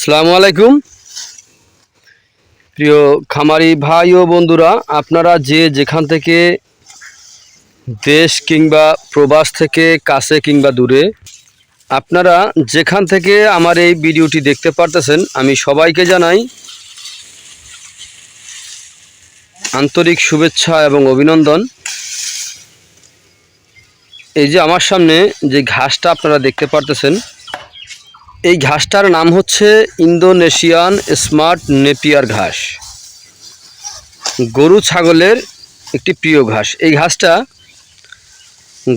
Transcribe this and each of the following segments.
আসসালামু আলাইকুম। প্রিয় খামারি ভাই ও বন্ধুরা, আপনারা যে যেখান থেকে দেশ কিংবা প্রবাস থেকে কাছে কিংবা দূরে, আপনারা যেখান থেকে আমার এই ভিডিওটি দেখতে পারতেছেন, আমি সবাইকে জানাই আন্তরিক শুভেচ্ছা এবং অভিনন্দন। এই যে আমার সামনে যে ঘাসটা আপনারা দেখতে পারতেছেন এই ঘাসটার নাম হচ্ছে ইন্দোনেশিয়ান স্মার্ট নেপিয়ার ঘাস। গরু ছাগলের একটি প্রিয় ঘাস। এই ঘাসটা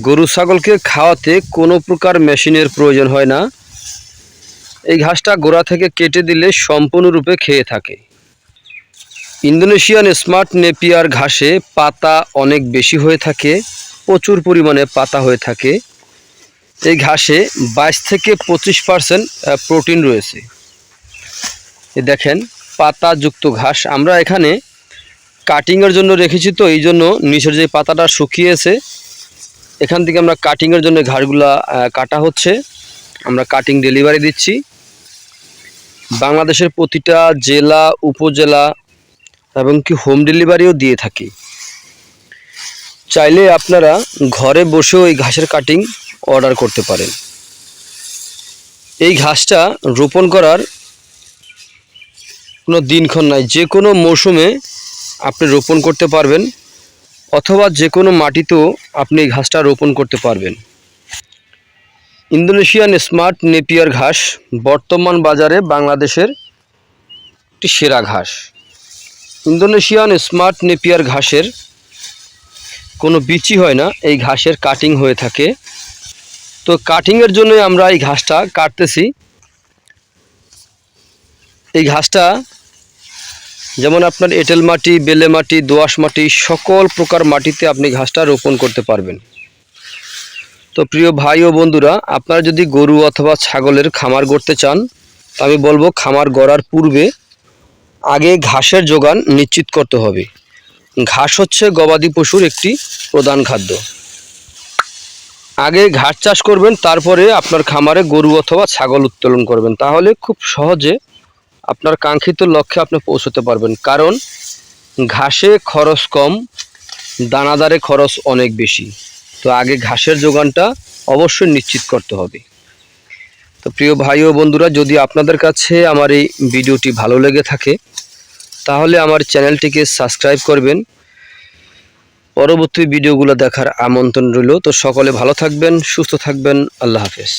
গরু ছাগলকে খাওয়াতে কোনো প্রকার মেশিনের প্রয়োজন হয় না। এই ঘাসটা গোড়া থেকে কেটে দিলে সম্পূর্ণরূপে খেয়ে থাকে। ইন্দোনেশিয়ান স্মার্ট নেপিয়ার ঘাসে পাতা অনেক বেশি হয়ে থাকে, প্রচুর পরিমাণে পাতা হয়ে থাকে। এই ঘাসে বাইশ থেকে পঁচিশ পার্সেন্ট প্রোটিন রয়েছে। দেখেন, পাতাযুক্ত ঘাস। আমরা এখানে কাটিংয়ের জন্য রেখেছি তো, এই জন্য নিচের যে পাতাটা শুকিয়েছে, এখান থেকে আমরা কাটিংয়ের জন্য ঘাসগুলা কাটা হচ্ছে। আমরা কাটিং ডেলিভারি দিচ্ছি। বাংলাদেশের প্রতিটা জেলা, উপজেলা এবং কি হোম ডেলিভারিও দিয়ে থাকি। চাইলে আপনারা ঘরে বসেও এই ঘাসের কাটিং অর্ডার করতে পারেন। এই ঘাসটা রোপণ করার কোনো দিনক্ষণ নাই। যে কোনো মৌসুমে আপনি রোপণ করতে পারবেন, অথবা যে কোনো মাটিতেও আপনি এই ঘাসটা রোপণ করতে পারবেন। ইন্দোনেশিয়ান স্মার্ট নেপিয়ার ঘাস বর্তমান বাজারে বাংলাদেশের একটি সেরা ঘাস। ইন্দোনেশিয়ান স্মার্ট নেপিয়ার ঘাসের কোনো বিচি হয় না। এই ঘাসের কাটিং হয়ে থাকে। তো কাটিংয়ের জন্য আমরা এই ঘাসটা কাটতেছি। এই ঘাসটা যেমন আপনার এঁটেল মাটি, বেলে মাটি দোআঁশ মাটি, সকল প্রকার মাটিতে আপনি ঘাসটা রোপণ করতে পারবেন। তো প্রিয় ভাই ও বন্ধুরা, আপনারা যদি গরু অথবা ছাগলের খামার গড়তে চান আমি বলব খামার গড়ার পূর্বে আগে ঘাসের যোগান নিশ্চিত করতে হবে। ঘাস হচ্ছে গবাদি পশুর একটি প্রধান খাদ্য। আগে ঘাস চাষ করবেন, তারপরে আপনার খামারে গরু অথবা ছাগল উত্তোলন করবেন। তাহলে খুব সহজে আপনার কাঙ্ক্ষিত লক্ষ্যে আপনি পৌঁছতে পারবেন। কারণ ঘাসে খরচ কম, দানাদারে খরচ অনেক বেশি। তো আগে ঘাসের যোগানটা অবশ্যই নিশ্চিত করতে হবে। তো প্রিয় ভাই ও বন্ধুরা, যদি আপনাদের কাছে আমার এই ভিডিওটি ভালো লেগে থাকে, তাহলে আমার চ্যানেলটিকে সাবস্ক্রাইব করবেন। পরবর্তী ভিডিওগুলো দেখার আমন্ত্রণ রইল। তো সকলে ভালো থাকবেন সুস্থ থাকবেন। আল্লাহ হাফেজ।